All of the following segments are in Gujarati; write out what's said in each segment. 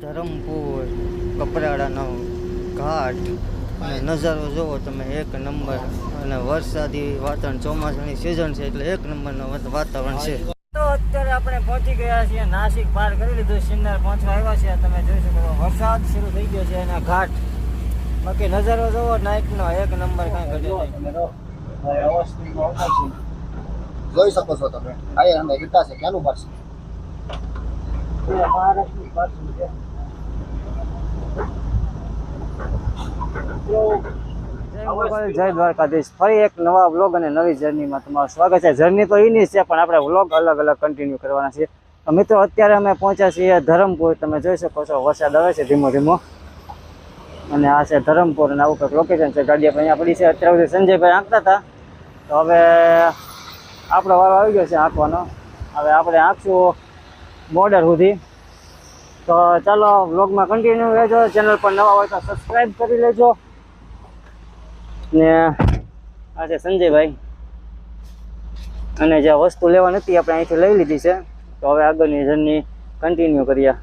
ધરમપુર, કપરાડાનો ઘાટ અને નજારો જોવો તમે એક નંબર. અને વરસાદી વાતાવરણ ચોમાસાની સિઝન છે એટલે એક નંબરનું વાતાવરણ છે. તો અત્યારે આપણે પહોંચી ગયા છીએ નાસિક પાર કરી લીધું સિન્નર પહોંચવા આવ્યા છે તમે જોઈ શકો વરસાદ શરૂ થઈ ગયો છે અને ઘાટ. બાકી નજારો જોવો, નાઇટનો એક નંબર કાંઈ ઘટ્યો નહીં. જોઈ શકો છો તમે. આયર અમે ગીતા છે, ક્યાંનું પાર્સલ મહારાષ્ટ્રની પાર્સલ છે? જય દ્વારકાધીશ. ફરી એક નવા વ્લોગ અને નવી જર્નીમાં તમારું સ્વાગત છે. જર્ની તો એની છે, પણ આપણે વ્લોગ અલગ અલગ કન્ટિન્યુ કરવાના છે મિત્રો, અત્યારે અમે પહોંચ્યા છીએ ધરમપુર. તમે જોઈ શકો છો, વરસાદ આવે છે ધીમો ધીમો. અને આ છે ધરમપુર અને આવું કંઈક લોકેશન છે. ગાડી આપણે અહીંયા પડી છે. અત્યારે સુધી સંજયભાઈ આંકતા હતા. તો હવે આપણો વારો આવી ગયો છે આંકવાનો. હવે આપણે આંકશું બોર્ડર સુધી. તો ચાલો, વ્લોગમાં કન્ટિન્યુ રહેજો. ચેનલ પર નવા હોય તો સબસ્ક્રાઈબ કરી લેજો. ને આ છે સંજયભાઈ. અને જે વસ્તુ લેવા નથી આપણે અહીંથી લઈ લીધી છે. તો હવે આગળની જર્ની કન્ટિન્યુ કરીએ.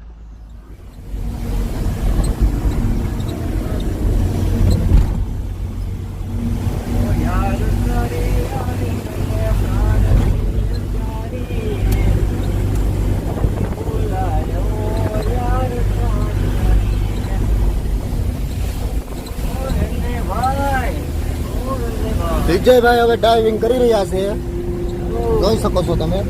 વિજયભાઈ હવે ડાઇવિંગ કરી રહ્યા છે. જોઈ શકો છો તમે.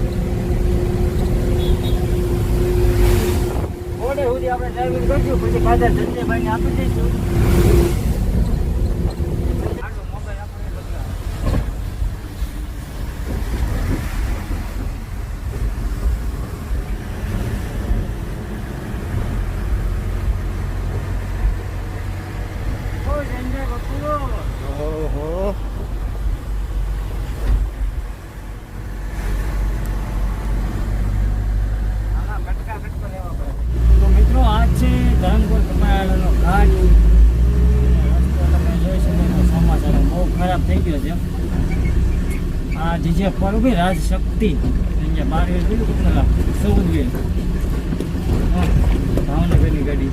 ઓડે સુધી આપણે ડ્રાઇવિંગ કરશું પછી પાછા સંજયભાઈને આપી દઈશું. ઓહો. તો મિત્રો આ છે ધરમપુર કમાયાનો ઘાટ રસ્તો તમે જોઈ શકો છો ચોમાસાનો બહુ ખરાબ છે. આ જીજે પર ઊભી રાજ શક્તિ. અહીંયા બાર વેલ પેલા ચૌદ વેલ. ભાવનગરની ગાડી.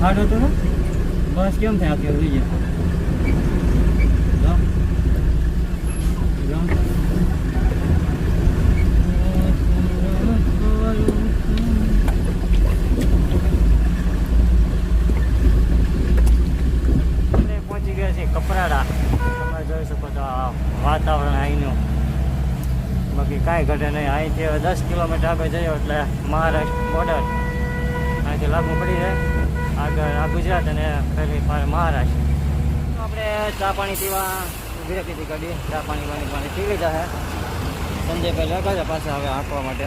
ખાડો તો બસ કેમ થાય અત્યારે? થઈ જાય આપણે પહોંચી ગયા છીએ કપરાડા તમે જોઈ શકો છો આ વાતાવરણ અહીંનું બાકી કાંઈ ઘટે નહીં. અહીંથી દસ કિલોમીટર આગળ જઈએ એટલે મહારાષ્ટ્ર બોર્ડર અહીંથી લાગુ પડી જાય. આગળ આ ગુજરાત અને પાર મહારાષ્ટ્ર. આપણે ચા પાણી પીવા ઊભી રાખી ચા પાણી પાણી પાણી પી લીધા છે સંજયભાઈ લગા છે પાછા હવે આંકવા માટે.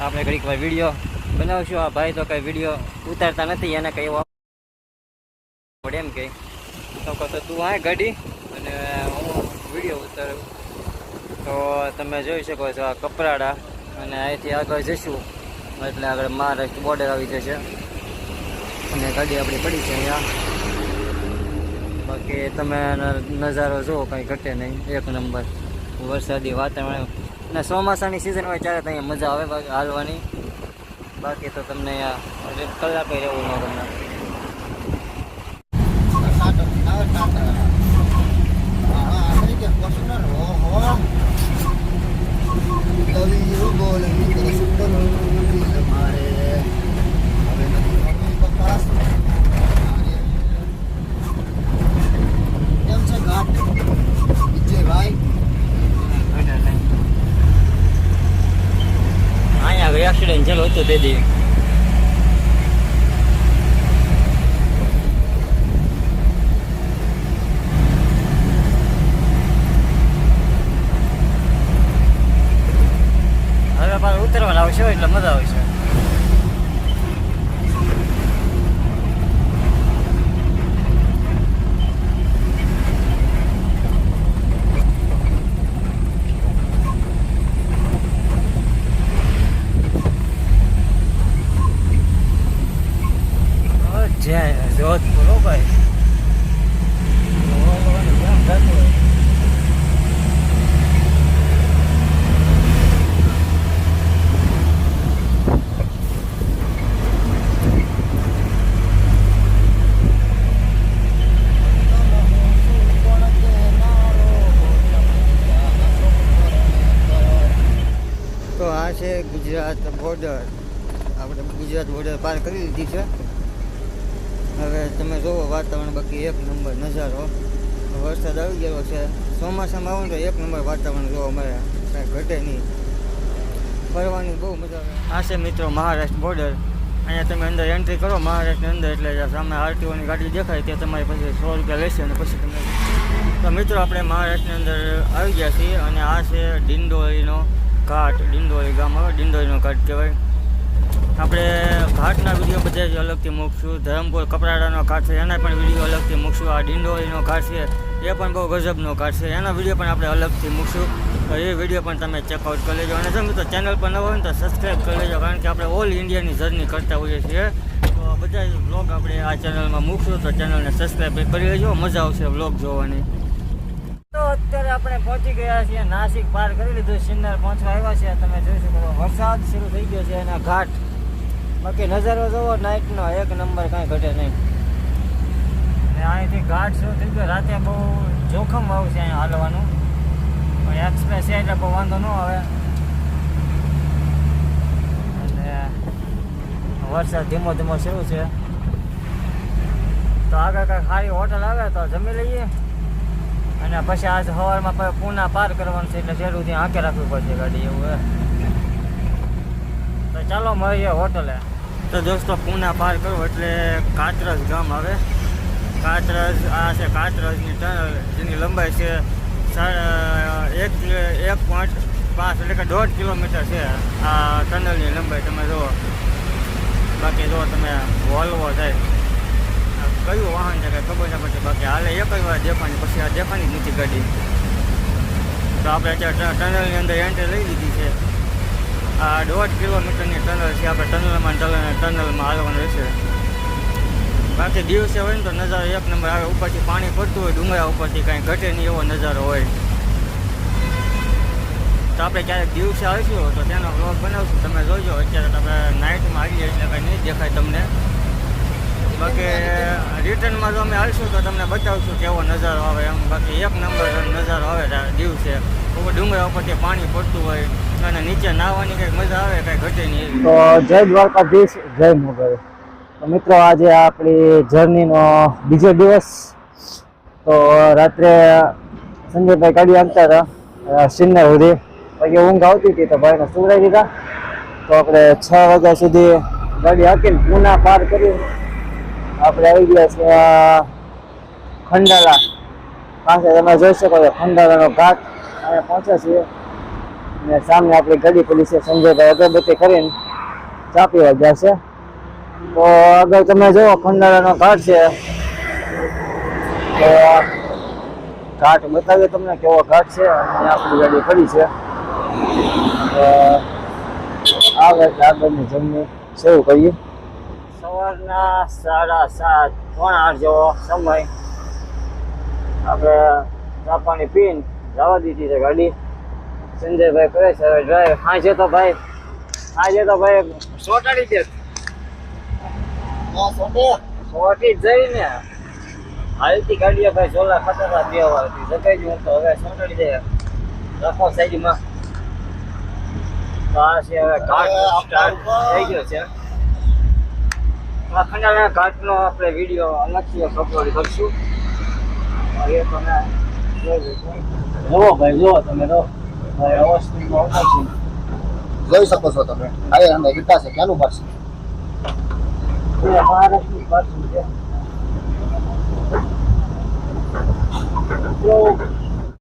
આપણે ઘડીક વાર વીડિયો બનાવશું. આ ભાઈ તો કંઈ વીડિયો ઉતારતા નથી, એને કંઈ એમ કે તો કહો તો તું આ ગાડી અને હું વીડિયો ઉતારું. તો તમે જોઈ શકો છો આ કપરાડા અને અહીંથી આગળ જઈશું એટલે આગળ મહારાષ્ટ્ર બોર્ડર આવી જશે અને ગાડી આપણી પડી છે અહીંયા બાકી તમે નજારો જુઓ કંઈ ઘટે નહીં એક નંબર વરસાદી વાતાવરણ અને ચોમાસાની સિઝન હોય ત્યારે અહીંયા મજા આવે બાકી હાલવાની બાકી તો તમને અહીંયા કલાકે રહેવું ન ગમે કેમ છે ઘાટ વિજયભાઈ ઘટે નહીં અહીંયા આગળ એક્સિડન્ટ ચાલો હતો તે દી હવે પાછું ઉતરવાના આવશે એટલે મજા આવશે જય જોધપુર હો ભાઈ જોવાનું કેમ થતું હોય તો આ છે ગુજરાત બોર્ડર આપણે ગુજરાત બોર્ડર પાર કરી લીધી છે. હવે તમે જોવો, વાતાવરણ બાકી એક નંબર નજારો. વરસાદ આવી ગયો છે. ચોમાસામાં આવું તો એક નંબર વાતાવરણ જોવા મળે. કાંઈ ઘટે નહીં. ફરવાની બહુ મજા આવે. આ છે મિત્રો મહારાષ્ટ્ર બોર્ડર અહીંયા તમે અંદર એન્ટ્રી કરો, મહારાષ્ટ્રની અંદર એટલે સામે આરટીઓની ગાડી દેખાય તે તમારી પાસે સો રૂપિયા લેશે અને પછી તમે તો મિત્રો આપણે મહારાષ્ટ્રની અંદર આવી ગયા છીએ અને આ છે ડિંડોળીનો ઘાટ ડિંડોળી ગામ આવે ડિંડોળીનો ઘાટ કહેવાય. આપણે ઘાટના વીડિયો બધા જ અલગથી મૂકશું. ધરમપુર કપરાડાનો ઘાટ છે, એના પણ વીડિયો અલગથી મૂકશું. આ ડિંડોળીનો ઘાટ છે, એ પણ બહુ ગજબનો ઘાટ છે. એના વીડિયો પણ આપણે અલગથી મૂકશું. તો એ વીડિયો પણ તમે ચેકઆઉટ કરી લેજો. અને જો મિત્રો ચેનલ પર ન હોય ને તો સબસ્ક્રાઈબ કરી લેજો, કારણ કે આપણે ઓલ ઇન્ડિયાની જર્ની કરતા હોઈએ છીએ. તો બધા બ્લોગ આપણે આ ચેનલમાં મૂકશું. તો ચેનલને સબસ્ક્રાઈબ કરી લેજો. મજા આવશે વ્લોગ જોવાની. તો અત્યારે આપણે પહોંચી ગયા છીએ નાસિક પાર કરી લીધું સિન્નર પહોંચવા આવ્યા છે તમે જોઈ શકો વરસાદ શરૂ થઈ ગયો છે એના ઘાટ. બાકી નજારો જોવો નાઇટનો એક નંબર કાંઈ ઘટે નહીં. અને અહીંથી ઘાટ શરૂ થઈ ગયો. રાતે બહુ જોખમ આવશે અહીંયા હાલવાનું. પણ એક્સપ્રેસ છે એટલે બહુ વાંધો ન આવે. અને વરસાદ ધીમો ધીમો શરૂ છે. તો આગળ કાંઈ સારી હોટલ આવે તો જમી લઈએ. અને પછી આજ સવારમાં પૂના પાર કરવાનું છે એટલે શેરું ત્યાં આંકે રાખવી પડશે ગાડી એવું હે. તો ચાલો મળીએ હોટલે. તો દોસ્તો, પૂના પાર કરો એટલે કાતરસ ગામ આવે. કાતરસ આ છે કાતરસની ટનલ, જેની લંબાઈ છે એક એક પોઈન્ટ પાંચ એટલે કે દોઢ કિલોમીટર છે આ ટનલની લંબાઈ, તમે જુઓ. બાકી જો તમે, વોલ્વો થાય. કયું વાહન છે કંઈ ખબર ના પડતી બાકી હાલે એક જ વાર દેખાણી પછી આ દેખાણી જ ગાડી તો આપણે અત્યારે ટનલની અંદર એન્ટ્રી લઈ લીધી છે. આ દોઢ કિલોમીટરની ટનલ છે, આપણે ટનલમાં ટનલ, ટનલમાં હાલવાનું રહેશે. બાકી દિવસે હોય ને તો નજારો એક નંબર આવે. ઉપરથી પાણી પડતું હોય, ડુંગરા ઉપરથી કાંઈ ઘટે નહીં એવો નજારો હોય. તો આપણે ક્યારેક દિવસે આવીશું, તો તેનો વ્લોગ બનાવશું. તમે જોજો, અત્યારે તમે નાઇટમાં આવીએ એટલે કાંઈ નહીં દેખાય તમને. બાકી રિટર્નમાં જો અમે આવીશું તો તમને બતાવશું કેવો નજારો આવે એમ. બાકી એક નંબર નજારો આવે દિવસે ડુંગરા ઉપરથી પાણી પડતું હોય અને નીચે નાહવાની કંઈક મજા આવે, કંઈ ઘટે નહીં તો જય દ્વારકાધીશ, જય મોગલ તો મિત્રો, આજે આપણી જર્નીનો બીજો દિવસ. તો રાત્રે સંજયભાઈ ગાડી આંતા હતા સિન્નર સુધી. પછી ઊંઘ આવતી હતી તો ભાઈને સુવડાવી દીધા. તો આપણે છ વાગ્યા સુધી ગાડી હાકીને પૂના પાર કરી આપણે આવી ગયા છે ખંડાલા. પાસે તમે જોઈ શકો છો, ખંડાલાનો ઘાટ અમે પહોંચ્યા છીએ ને સામે આપણી ગાડી પડી છે, સંજયભાઈ અગરબત્તી કરીને ચા પીવા છે. તો આગળ તમે જુઓ ખંડાલાનો ઘાટ છે. તો ઘાટ બતાવીએ તમને કેવો ઘાટ છે. અને આપણી ગાડી પડી છે. આવે આગળની જમણી શરૂ કરીએ. સવારના સાડા સાત પોણા આઠ જેવો સમય. આપણે ચા પાણી પીને જવા દીધી છે ગાડી. સંજયભાઈ કરે છે હવે ડ્રાઈવ સાંજે તો ભાઈ. સાંજે તો ભાઈ સોટાડી દે. સોટી જ જઈને હાલતી ગાડીએ ભાઈ ઝોલા ખતરા બે વાળતી જગાઈ ગયું તો હવે સોટાડી દે. રાખો સાઈડમાં. તો આ છે હવે ઘાટ સ્ટાર્ટ થઈ ગયો છે. આ ખંડાના ઘાટનો આપણે વીડિયો અલગથી અપલોડ કરશું. એ તમે જોઈ જુઓ ભાઈ જુઓ તમે રહો ભાઈ અવસ્થિતમાં ઉતરશું જોઈ શકો છો તમે. આ અને ઈટા છે ક્યાંનું એ મહારાષ્ટ્રની પાછું છે.